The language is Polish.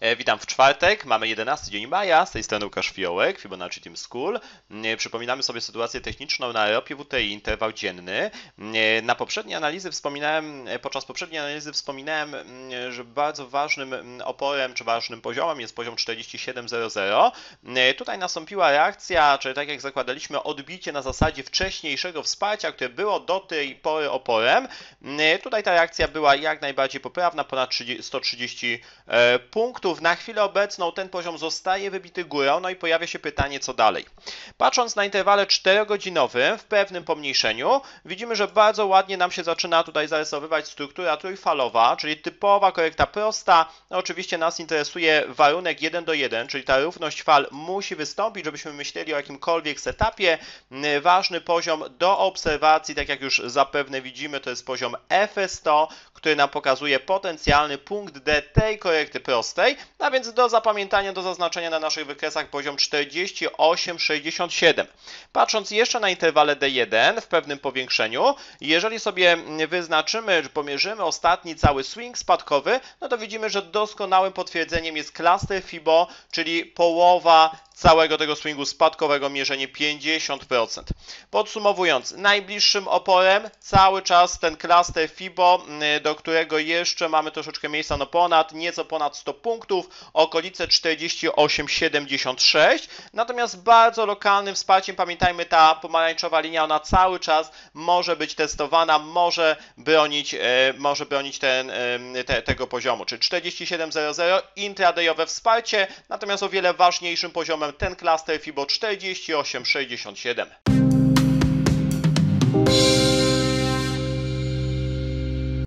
E, Witam w czwartek, mamy 11 dzień maja, z tej strony Łukasz Fiołek, Fibonacci Team School. E, Przypominamy sobie sytuację techniczną na Europie WTI, interwał dzienny. E, Na poprzedniej analizy wspominałem, podczas poprzedniej analizy wspominałem, mm, że bardzo ważnym mm, oporem, czy ważnym poziomem jest poziom 47.00. E, Tutaj nastąpiła reakcja, czyli tak jak zakładaliśmy, odbicie na zasadzie wcześniejszego wsparcia, które było do tej pory oporem. Tutaj ta reakcja była jak najbardziej poprawna, ponad 30 130 e, punktów. Na chwilę obecną ten poziom zostaje wybity górą, no i pojawia się pytanie, co dalej. Patrząc na interwale 4-godzinowym w pewnym pomniejszeniu, widzimy, że bardzo ładnie nam się zaczyna tutaj zarysowywać struktura trójfalowa, czyli typowa korekta prosta. No, oczywiście nas interesuje warunek 1 do 1, czyli ta równość fal musi wystąpić, żebyśmy myśleli o jakimkolwiek setupie. Ważny poziom do obserwacji, tak jak już zapewne widzimy, to jest poziom FS100, który nam pokazuje potencjalny punkt D tej korekty prostej, a więc do zapamiętania, do zaznaczenia na naszych wykresach poziom 48,67. Patrząc jeszcze na interwale D1 w pewnym powiększeniu, jeżeli sobie wyznaczymy, czy pomierzymy ostatni cały swing spadkowy, no to widzimy, że doskonałym potwierdzeniem jest cluster FIBO, czyli połowa całego tego swingu spadkowego mierzenie 50%. Podsumowując, najbliższym oporem cały czas ten cluster FIBO, y, do którego jeszcze mamy troszeczkę miejsca, no ponad, nieco ponad 100 punktów, okolice 48,76. Natomiast bardzo lokalnym wsparciem, pamiętajmy, ta pomarańczowa linia, ona cały czas może być testowana, może bronić, e, może bronić ten, e, te, tego poziomu, czyli 47,00 intradayowe wsparcie, natomiast o wiele ważniejszym poziomem ten cluster FIBO 48,67.